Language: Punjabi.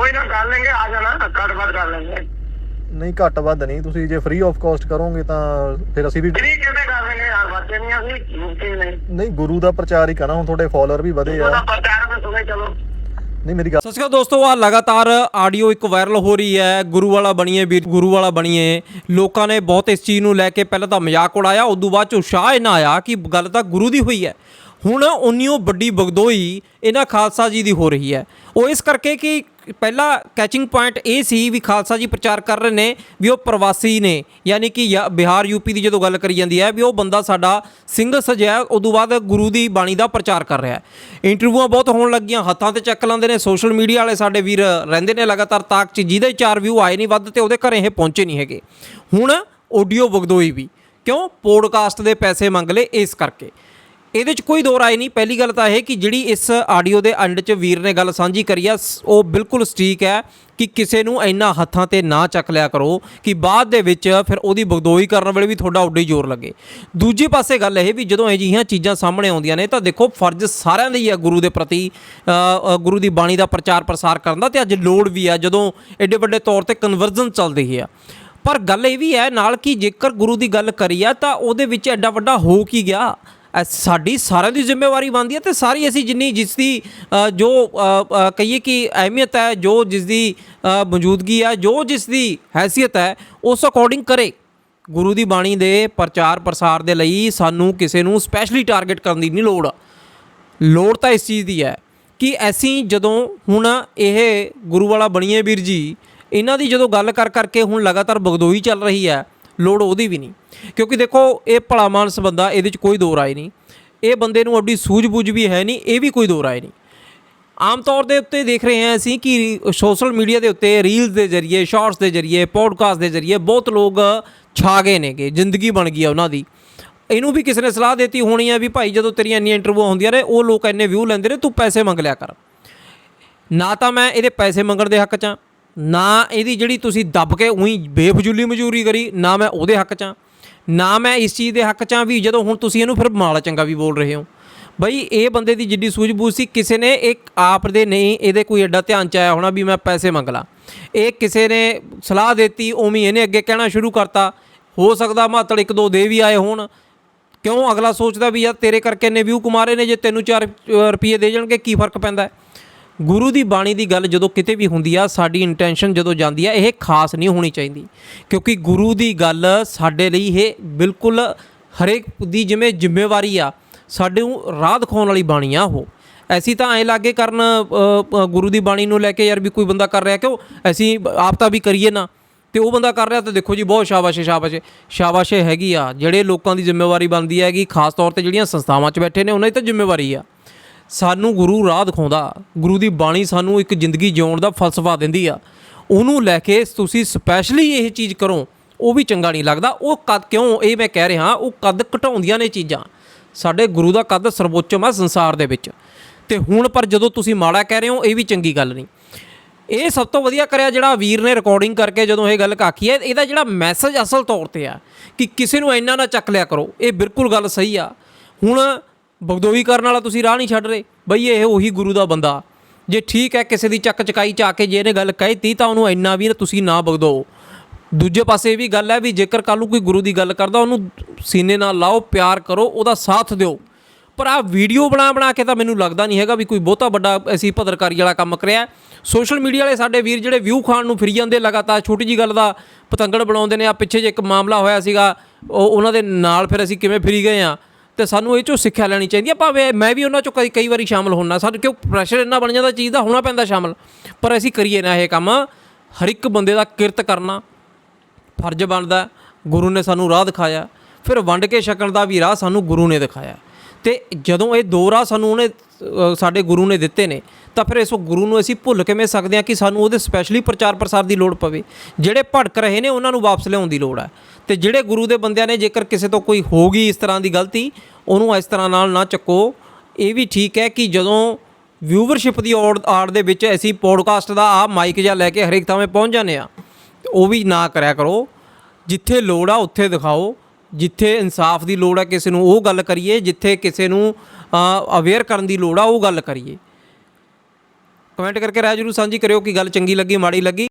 कोई ना कर लेंगे आ जाना कट बात कर लेंगे ਨਹੀਂ ਘੱਟ ਵੱਧ ਨਹੀਂ ਤੁਸੀਂ ਜੇ ਫ੍ਰੀ ਆਫ ਕਾਸਟ ਕਰੋਗੇ ਤਾਂ ਫਿਰ ਅਸੀਂ ਵੀ फ्री कैसे कर लेंगे यार बच्चे नहीं अभी मुमकिन नहीं ਨਹੀਂ ਗੁਰੂ ਦਾ ਪ੍ਰਚਾਰ ਹੀ ਕਰਨਾ ਹੁਣ ਤੁਹਾਡੇ ਫਾਲੋਅਰ ਵੀ ਵਧੇ थोड़ा ਆ प्रचार में सुने चलो ਨਹੀਂ ਮੇਰੀ ਗੱਲ ਸਤਿ ਸ਼੍ਰੀ ਅਕਾਲ ਦੋਸਤੋ ਆ ਲਗਾਤਾਰ ਆਡੀਓ ਇੱਕ ਵਾਇਰਲ ਹੋ ਰਹੀ ਹੈ ਗੁਰੂ ਵਾਲਾ ਬਣੀਏ ਵੀਰ ਗੁਰੂ ਵਾਲਾ ਬਣੀਏ ਲੋਕਾਂ ਨੇ ਬਹੁਤ ਇਸ ਚੀਜ਼ ਨੂੰ ਲੈ ਕੇ ਪਹਿਲਾਂ ਤਾਂ ਮਜ਼ਾਕ ਉਡਾਇਆ ਉਦੋਂ ਬਾਅਦ ਚ ਉਤਸ਼ਾਹ ਇਹਨਾਂ ਆਇਆ ਕਿ ਗੱਲ ਤਾਂ ਗੁਰੂ ਦੀ ਹੋਈ ਹੈ ਹੁਣ ਉਨੀਓ ਵੱਡੀ ਬਗਦੋਈ ਇਹਨਾਂ ਖਾਲਸਾ ਜੀ ਦੀ ਹੋ ਰਹੀ ਹੈ ਉਹ ਇਸ ਕਰਕੇ ਕਿ ਪਹਿਲਾ ਕੈਚਿੰਗ ਪੁਆਇੰਟ ਇਹ ਸੀ ਵੀ ਖਾਲਸਾ ਜੀ ਪ੍ਰਚਾਰ ਕਰ ਰਹੇ ਨੇ ਵੀ ਉਹ ਪ੍ਰਵਾਸੀ ਨੇ, ਯਾਨੀ ਕਿ ਯਾ- ਬਿਹਾਰ ਯੂਪੀ ਦੀ ਜਦੋਂ ਗੱਲ ਕਰੀ ਜਾਂਦੀ ਹੈ ਵੀ ਉਹ ਬੰਦਾ ਸਾਡਾ ਸਿੰਘ ਸਜਿਆ ਉਦੋਂ ਬਾਅਦ ਗੁਰੂ ਦੀ ਬਾਣੀ ਦਾ ਪ੍ਰਚਾਰ ਕਰ ਰਿਹਾ ਹੈ। ਇੰਟਰਵਿਊਆਂ ਬਹੁਤ ਹੋਣ ਲੱਗੀਆਂ, ਹੱਥਾਂ ਤੇ ਚੱਕ ਲਾਉਂਦੇ ਨੇ ਸੋਸ਼ਲ ਮੀਡੀਆ ਵਾਲੇ ਸਾਡੇ ਵੀਰ ਰਹਿੰਦੇ ਨੇ ਲਗਾਤਾਰ ਤਾਕ 'ਚ ਜਿਹਦੇ ਚਾਰ ਵਿਊ ਆਏ ਨਹੀਂ ਵੱਧ ਤੇ ਉਹਦੇ ਘਰੇ ਇਹ ਪਹੁੰਚੇ ਨਹੀਂ ਹੈਗੇ। ਹੁਣ ਆਡੀਓ ਬਗਦੋਈ ਵੀ, ਕਿਉਂ? ਪੋਡਕਾਸਟ ਦੇ ਪੈਸੇ ਮੰਗ ਲਏ ਇਸ ਕਰਕੇ। ਇਹਦੇ 'ਚ ਕੋਈ ਦੋ ਰਾਏ ਨਹੀਂ। ਪਹਿਲੀ ਗੱਲ ਤਾਂ ਇਹ ਕਿ ਜਿਹੜੀ ਇਸ ਆਡੀਓ ਦੇ ਐਂਡ 'ਚ ਵੀਰ ਨੇ ਗੱਲ ਸਾਂਝੀ ਕਰੀ ਆ, ਸ- ਉਹ ਬਿਲਕੁਲ ਸਟੀਕ ਹੈ ਕਿ ਕਿਸੇ ਨੂੰ ਇੰਨਾ ਹੱਥਾਂ ਤੇ ਨਾ ਚੱਕ ਲਿਆ ਕਰੋ ਕਿ ਬਾਅਦ ਦੇ ਵਿੱਚ ਫਿਰ ਉਹਦੀ ਬਗਦੋਈ ਕਰਨ ਵੇਲੇ ਵੀ ਤੁਹਾਡਾ ਉੱਡੇ ਜ਼ੋਰ ਲੱਗੇ। ਦੂਜੇ ਪਾਸੇ ਗੱਲ ਇਹ ਵੀ ਜਦੋਂ ਅਜਿਹੀਆਂ ਚੀਜ਼ਾਂ ਸਾਹਮਣੇ ਆਉਂਦੀਆਂ ਨੇ, ਤਾਂ ਦੇਖੋ ਫਰਜ਼ ਸਾਰਿਆਂ ਦਾ ਹੀ ਹੈ ਗੁਰੂ ਦੇ ਪ੍ਰਤੀ ਗੁਰੂ ਦੀ ਬਾਣੀ ਦਾ ਪ੍ਰਚਾਰ ਪ੍ਰਸਾਰ ਕਰਨ ਦਾ, ਤੇ ਅੱਜ ਲੋੜ ਵੀ ਆ ਜਦੋਂ ਐਡੇ ਵੱਡੇ ਤੌਰ ਤੇ ਕਨਵਰਜਨ ਚੱਲਦੀ ਹੈ ਪਰ ਗੱਲ ਇਹ ਵੀ ਹੈ ਨਾਲ ਕਿ ਜੇਕਰ ਗੁਰੂ ਦੀ ਗੱਲ ਕਰੀ ਤਾਂ ਉਹਦੇ ਵਿੱਚ ਐਡਾ ਵੱਡਾ ਹੋ ਕੀ ਗਿਆ? ਐ ਸਾਡੀ ਸਾਰਿਆਂ ਦੀ ਜ਼ਿੰਮੇਵਾਰੀ ਬਣਦੀ ਹੈ ਤੇ ਸਾਰੀ ਅਸੀਂ ਜਿੰਨੀ ਜਿਸ ਦੀ ਅ, ਜੋ ਅ, ਅ, ਕਹੀਏ ਕਿ ਅਹਿਮੀਅਤ ਹੈ ਜੋ ਜਿਸ ਦੀ ਅ, ਮੌਜੂਦਗੀ ਹੈ ਜੋ ਜਿਸ ਦੀ ਹੈਸੀਅਤ ਹੈ ਉਸ ਅਕੋਰਡਿੰਗ ਕਰੇ। ਗੁਰੂ ਦੀ ਬਾਣੀ ਦੇ ਪ੍ਰਚਾਰ ਪ੍ਰਸਾਰ ਦੇ ਲਈ ਸਾਨੂੰ ਕਿਸੇ ਨੂੰ ਸਪੈਸ਼ਲੀ ਟਾਰਗੇਟ ਕਰਨ ਦੀ ਨਹੀਂ ਲੋੜ। ਲੋੜ ਤਾਂ ਇਸ ਚੀਜ਼ ਦੀ ਹੈ ਕਿ ਅਸੀਂ ਜਦੋਂ ਹੁਣ ਇਹ ਗੁਰੂ ਵਾਲਾ ਬਣੀਏ ਵੀਰ ਜੀ ਇਹਨਾਂ ਦੀ ਜਦੋਂ ਗੱਲ ਕਰ ਕਰਕੇ ਹੁਣ ਲਗਾਤਾਰ ਬਗਦੋਈ ਚੱਲ ਰਹੀ ਹੈ ਲੋੜ ਉਹਦੀ ਵੀ ਨਹੀਂ। ਕਿਉਂਕਿ ਦੇਖੋ, ਇਹ ਭਲਾ ਮਾਨਸ ਬੰਦਾ ਇਹਦੇ 'ਚ ਕੋਈ ਦੋ ਰਾਏ ਨਹੀਂ। ਇਹ ਬੰਦੇ ਨੂੰ ਅੱਡੀ ਸੂਝ-ਬੂਝ ਵੀ ਹੈ ਨਹੀਂ, ਇਹ ਵੀ ਕੋਈ ਦੋ ਰਾਏ ਨਹੀਂ। ਆਮ ਤੌਰ ਦੇ ਉੱਤੇ ਦੇਖ ਰਹੇ ਹਾਂ ਅਸੀਂ ਕਿ ਸੋਸ਼ਲ ਮੀਡੀਆ ਦੇ ਉੱਤੇ ਰੀਲਸ ਦੇ ਜ਼ਰੀਏ ਸ਼ਾਰਟਸ ਦੇ ਜ਼ਰੀਏ ਪੋਡਕਾਸਟ ਦੇ ਜ਼ਰੀਏ ਬਹੁਤ ਲੋਕ ਛਾ ਗਏ ਨੇਗੇ, ਜ਼ਿੰਦਗੀ ਬਣ ਗਈ ਆ ਉਹਨਾਂ ਦੀ। ਇਹਨੂੰ ਵੀ ਕਿਸੇ ਨੇ ਸਲਾਹ ਦਿੱਤੀ ਹੋਣੀ ਆ ਵੀ ਭਾਈ ਜਦੋਂ ਤੇਰੀਆਂ ਇੰਨੀਆਂ ਇੰਟਰਵਿਊ ਹੁੰਦੀਆਂ ਨੇ, ਉਹ ਲੋਕ ਇੰਨੇ ਵਿਊ ਲੈਂਦੇ ਨੇ, ਤੂੰ ਪੈਸੇ ਮੰਗ ਲਿਆ ਕਰ। ਨਾ ਤਾਂ ਮੈਂ ਇਹਦੇ ਪੈਸੇ ਮੰਗਣ ਦੇ ਹੱਕ 'ਚ ਹਾਂ। ਨਾ ਇਹਦੀ ਜਿਹੜੀ ਤੁਸੀਂ ਦੱਬ ਕੇ ਉਹੀ ਬੇਫਜ਼ੂਲੀ ਮਜ਼ਦੂਰੀ ਕਰੀ, ਨਾ ਮੈਂ ਉਹਦੇ ਹੱਕ 'ਚ ਹਾਂ। ਨਾ ਮੈਂ ਇਸ ਚੀਜ਼ ਦੇ ਹੱਕ 'ਚ ਹਾਂ ਵੀ ਜਦੋਂ ਹੁਣ ਤੁਸੀਂ ਇਹਨੂੰ ਫਿਰ ਮਾੜਾ ਚੰਗਾ ਵੀ ਬੋਲ ਰਹੇ ਹੋ। ਬਈ ਇਹ ਬੰਦੇ ਦੀ ਜਿੱਡੀ ਸੂਝ-ਬੂਝ ਸੀ, ਕਿਸੇ ਨੇ ਇੱਕ ਆਪ ਦੇ ਨਹੀਂ, ਇਹਦੇ ਕੋਈ ਐਡਾ ਧਿਆਨ ਚ ਆਇਆ ਹੋਣਾ ਵੀ ਮੈਂ ਪੈਸੇ ਮੰਗ ਲਾਂ। ਇਹ ਕਿਸੇ ਨੇ ਸਲਾਹ ਦਿੱਤੀ, ਉਵੇਂ ਇਹਨੇ ਅੱਗੇ ਕਹਿਣਾ ਸ਼ੁਰੂ ਕਰਤਾ। ਹੋ ਸਕਦਾ ਮਾਤੜ ਇੱਕ ਦੋ ਦੇ ਵੀ ਆਏ ਹੋਣ। ਕਿਉਂ ਅਗਲਾ ਸੋਚਦਾ ਵੀ ਯਾਰ ਤੇਰੇ ਕਰਕੇ ਨੇ ਵਿਊ ਕੁਮਾਰੇ ਨੇ, ਜੇ ਤੈਨੂੰ 4 ਰੁਪਏ ਦੇ ਜਾਣਗੇ, ਕੀ ਫ਼ਰਕ ਪੈਂਦਾ ਗੁਰੂ ਦੀ ਬਾਣੀ ਦੀ ਗੱਲ ਜਦੋਂ ਕਿਤੇ ਵੀ ਹੁੰਦੀ ਆ ਸਾਡੀ ਇੰਟੈਂਸ਼ਨ ਜਦੋਂ ਜਾਂਦੀ ਆ ਇਹ ਖਾਸ ਨਹੀਂ ਹੋਣੀ ਚਾਹੀਦੀ। ਕਿਉਂਕਿ ਗੁਰੂ ਦੀ ਗੱਲ ਸਾਡੇ ਲਈ ਇਹ ਬਿਲਕੁਲ ਹਰੇਕ ਦੀ ਜਿਵੇਂ ਜ਼ਿੰਮੇਵਾਰੀ ਆ ਸਾਡੇ ਨੂੰ ਰਾਹ ਦਿਖਾਉਣ ਵਾਲੀ ਬਾਣੀ ਆ ਉਹ। ਐਸੀ ਤਾਂ ਐ ਲਾਗੇ ਕਰਨ ਗੁਰੂ ਦੀ ਬਾਣੀ ਨੂੰ ਲੈ ਕੇ ਯਾਰ ਵੀ ਕੋਈ ਬੰਦਾ ਕਰ ਰਿਹਾ ਕਿਉਂ? ਅਸੀਂ ਆਪ ਤਾਂ ਵੀ ਕਰੀਏ ਨਾ। ਤੇ ਉਹ ਬੰਦਾ ਕਰ ਰਿਹਾ ਤਾਂ ਦੇਖੋ ਜੀ ਬਹੁਤ ਸ਼ਾਬਾਸ਼ ਹੈ, ਸ਼ਾਬਾਸ਼। ਸ਼ਾਬਾਸ਼ ਹੈਗੀ ਆ ਜਿਹੜੇ ਲੋਕਾਂ ਦੀ ਜ਼ਿੰਮੇਵਾਰੀ ਬਣਦੀ ਹੈਗੀ ਖਾਸ ਤੌਰ ਤੇ ਜਿਹੜੀਆਂ ਸੰਸਥਾਵਾਂ 'ਚ ਬੈਠੇ ਨੇ ਉਹਨਾਂ ਦੀ ਤਾਂ ਜ਼ਿੰਮੇਵਾਰੀ ਆ। ਸਾਨੂੰ ਗੁਰੂ ਰਾਹ ਦਿਖਾਉਂਦਾ। ਗੁਰੂ ਦੀ ਬਾਣੀ ਸਾਨੂੰ ਇੱਕ ਜ਼ਿੰਦਗੀ ਜਿਉਣ ਦਾ ਫਲਸਫਾ ਦਿੰਦੀ ਆ। ਉਹਨੂੰ ਲੈ ਕੇ ਤੁਸੀਂ ਸਪੈਸ਼ਲੀ ਇਹ ਚੀਜ਼ ਕਰੋ, ਉਹ ਵੀ ਚੰਗਾ ਨਹੀਂ ਲੱਗਦਾ। ਉਹ ਕਦ ਕਿਉਂ? ਇਹ ਮੈਂ ਕਹਿ ਰਿਹਾ, ਉਹ ਕਦ ਘਟਾਉਂਦੀਆਂ ਨੇ ਚੀਜ਼ਾਂ। ਸਾਡੇ ਗੁਰੂ ਦਾ ਕਦ ਸਰਵੋੱਚਮ ਆ ਸੰਸਾਰ ਦੇ ਵਿੱਚ। ਤੇ ਹੁਣ ਪਰ ਜਦੋਂ ਤੁਸੀਂ ਮਾੜਾ ਕਹਿ ਰਹੇ ਹੋ, ਇਹ ਵੀ ਚੰਗੀ ਗੱਲ ਨਹੀਂ। ਇਹ ਸਭ ਤੋਂ ਵਧੀਆ ਕਰਿਆ ਜਿਹੜਾ ਵੀਰ ਨੇ ਰਿਕਾਰਡਿੰਗ ਕਰਕੇ ਜਦੋਂ ਇਹ ਗੱਲ ਕਾਕੀ ਹੈ, ਇਹਦਾ ਜਿਹੜਾ ਮੈਸੇਜ ਅਸਲ ਤੌਰ ਤੇ ਆ ਕਿ ਕਿਸੇ ਨੂੰ ਇੰਨਾ ਨਾ ਚੱਕ ਲਿਆ ਕਰੋ। ਇਹ ਬਿਲਕੁਲ ਗੱਲ ਸਹੀ ਆ। ਹੁਣ ਬਗਦੋਈ ਕਰਨ ਵਾਲਾ ਤੁਸੀਂ ਰਾਹ ਨਹੀਂ ਛੱਡ ਰਹੇ। ਬਈ ਇਹ ਉਹੀ ਗੁਰੂ ਦਾ ਬੰਦਾ। ਜੇ ਠੀਕ ਹੈ ਕਿਸੇ ਦੀ ਚੱਕ ਚਕਾਈ ਚ ਆ ਕੇ ਜੇ ਇਹਨੇ ਗੱਲ ਕਹਿਤੀ ਤਾਂ ਉਹਨੂੰ ਇੰਨਾ ਵੀ ਨਾ ਤੁਸੀਂ ਨਾ ਬਗਦੋ। ਦੂਜੇ ਪਾਸੇ ਇਹ ਵੀ ਗੱਲ ਹੈ ਵੀ ਜੇਕਰ ਕੱਲ ਨੂੰ ਕੋਈ ਗੁਰੂ ਦੀ ਗੱਲ ਕਰਦਾ, ਉਹਨੂੰ ਸੀਨੇ ਨਾਲ ਲਾਓ, ਪਿਆਰ ਕਰੋ, ਉਹਦਾ ਸਾਥ ਦਿਓ। ਪਰ ਆ ਵੀਡੀਓ ਬਣਾ ਬਣਾ ਕੇ ਤਾਂ ਮੈਨੂੰ ਲੱਗਦਾ ਨਹੀਂ ਹੈਗਾ ਵੀ ਕੋਈ ਬਹੁਤਾ ਵੱਡਾ ਅਸੀਂ ਪੱਤਰਕਾਰੀ ਵਾਲਾ ਕੰਮ ਕਰਿਆ ਸੋਸ਼ਲ ਮੀਡੀਆ ਵਾਲੇ ਸਾਡੇ ਵੀਰ ਜਿਹੜੇ ਵਿਊ ਖਾਣ ਨੂੰ ਫਿਰੀ ਜਾਂਦੇ, ਲਗਾਤਾਰ ਛੋਟੀ ਜੀ ਗੱਲ ਦਾ ਪਤੰਗੜ ਬਣਾਉਂਦੇ ਨੇ। ਆ ਪਿੱਛੇ ਜੇ ਇੱਕ ਮਾਮਲਾ ਹੋਇਆ ਸੀਗਾ, ਉਹ ਉਹਨਾਂ ਦੇ ਨਾਲ ਫਿਰ ਅਸੀਂ ਕਿਵੇਂ ਫਿਰੀ ਗਏ ਆ ਤੇ ਸਾਨੂੰ ਇਹ ਚੋਂ ਸਿੱਖਿਆ ਲੈਣੀ ਚਾਹੀਦੀ ਹੈ ਭਾਵੇਂ ਮੈਂ ਵੀ ਉਹਨਾਂ ਚੋਂ ਕਈ ਕਈ ਵਾਰੀ ਸ਼ਾਮਲ ਹੋਣਾ ਸਾਨੂੰ ਕਿਉਂ ਪ੍ਰੈਸ਼ਰ ਇੰਨਾ ਬਣ ਜਾਂਦਾ ਚੀਜ਼ ਦਾ, ਹੋਣਾ ਪੈਂਦਾ ਸ਼ਾਮਲ। ਪਰ ਅਸੀਂ ਕਰੀਏ ਨਾ ਇਹ ਕੰਮ, ਹਰ ਇੱਕ ਬੰਦੇ ਦਾ ਕਿਰਤ ਕਰਨਾ, ਫਰਜ਼ ਬਣਦਾ। ਗੁਰੂ ਨੇ ਸਾਨੂੰ ਰਾਹ ਦਿਖਾਇਆ। ਫਿਰ ਵੰਡ ਕੇ ਛਕਣ ਦਾ ਵੀ ਰਾਹ ਸਾਨੂੰ ਗੁਰੂ ਨੇ ਦਿਖਾਇਆ। ਤੇ ਜਦੋਂ ਇਹ ਦੋ ਰਾਹ ਸਾਨੂੰ ਉਹਨੇ ਸਾਡੇ ਗੁਰੂ ਨੇ ਦਿੱਤੇ ਨੇ, ਤਾਂ ਫਿਰ ਇਸ ਗੁਰੂ ਨੂੰ ਅਸੀਂ ਭੁੱਲ ਕਿਵੇਂ ਸਕਦੇ ਹਾਂ ਕਿ ਸਾਨੂੰ ਉਹਦੇ ਸਪੈਸ਼ਲੀ ਪ੍ਰਚਾਰ ਪ੍ਰਸਾਰ ਦੀ ਲੋੜ ਪਵੇ। ਜਿਹੜੇ ਭਟਕ ਰਹੇ ਨੇ, ਉਹਨਾਂ ਨੂੰ ਵਾਪਸ ਲਿਆਉਣ ਦੀ ਲੋੜ ਹੈ ਤੇ ਜਿਹੜੇ ਗੁਰੂ ਦੇ ਬੰਦਿਆਂ ਨੇ ਜੇਕਰ ਕਿਸੇ ਤੋਂ ਕੋਈ ਹੋ ਗਈ ਇਸ ਤਰ੍ਹਾਂ ਦੀ ਗਲਤੀ, ਉਹਨੂੰ ਇਸ ਤਰ੍ਹਾਂ ਨਾਲ ਨਾ ਚੱਕੋ। ਇਹ ਵੀ ਠੀਕ ਹੈ ਕਿ ਜਦੋਂ ਵਿਊਵਰਸ਼ਿਪ ਦੀ ਔੜ ਆੜ ਦੇ ਵਿੱਚ ਅਸੀਂ ਪੋਡਕਾਸਟ ਦਾ ਆ ਮਾਈਕ ਜਾਂ ਲੈ ਕੇ ਹਰੇਕ ਥਾਵੇਂ ਪਹੁੰਚ ਜਾਂਦੇ ਆ ਉਹ ਵੀ ਨਾ ਕਰਿਆ ਕਰੋ। ਜਿੱਥੇ ਲੋੜ ਆ ਉੱਥੇ ਦਿਖਾਓ। ਜਿੱਥੇ ਇਨਸਾਫ ਦੀ ਲੋੜ ਆ ਕਿਸੇ ਨੂੰ, ਉਹ ਗੱਲ ਕਰੀਏ। ਜਿੱਥੇ ਕਿਸੇ ਨੂੰ ਅਵੇਅਰ ਕਰਨ ਦੀ ਲੋੜ ਆ, ਉਹ ਗੱਲ ਕਰੀਏ। ਕਮੈਂਟ ਕਰਕੇ ਰਾਏ ਜਰੂਰ ਸਾਂਝੀ ਕਰਿਓ ਕਿ ਗੱਲ ਚੰਗੀ ਲੱਗੀ, ਮਾੜੀ ਲੱਗੀ।